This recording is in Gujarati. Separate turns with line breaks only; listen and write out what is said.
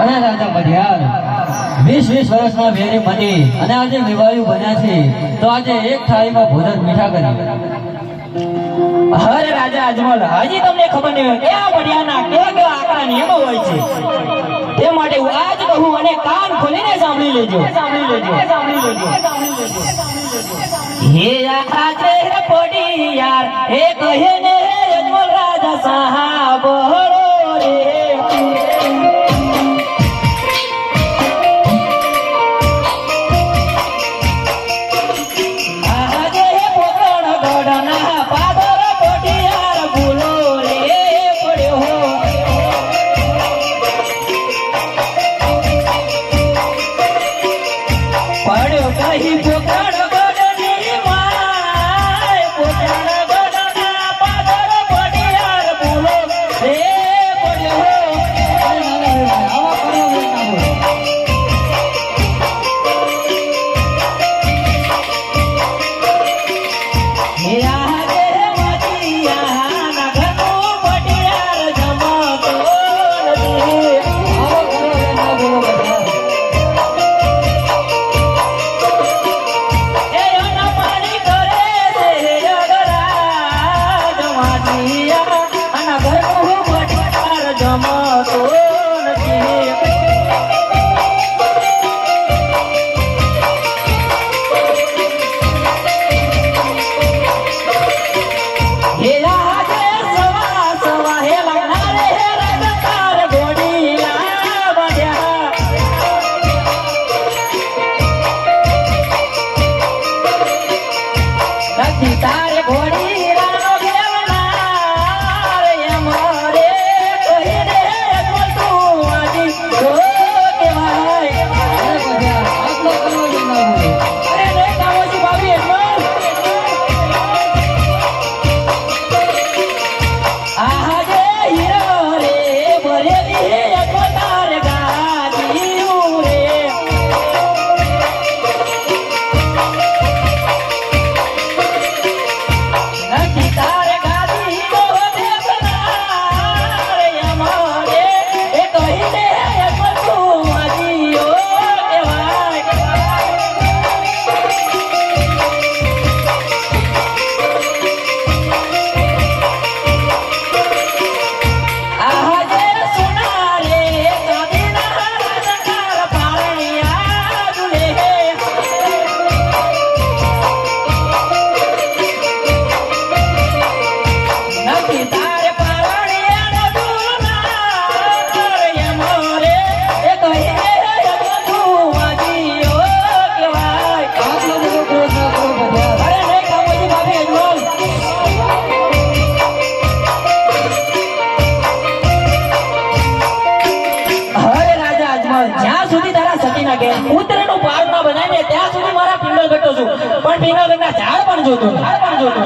અરે રાજા પઢિયાર. વીસ વીસ વર્ષના વેરી મળી અને આજે વિવાહી બન્યા છે. તો આજે એક થાળીમાં ભોજન મીઠા કરી.
હરે રાજા અજમલ, હજી તમને ખબર નહીં હોય કેવા બઢિયાના કેવા કેવા આકરા નિયમો હોય છે. તે માટે હું આજ કહું અને કાન ખોલીને સાંભળી લેજો. સાંભળી લેજો સાંભળી લેજો હે આજે પડી યાર હે કહે Oh. ઘેર પુત્રનું પાર ના બનાવીને ત્યાં સુધી મારા પિંગલ ઘટો છું. પણ પિંગલ ઘટના ઝાડ પણ જોતો. ઝાડ પણ જોતો.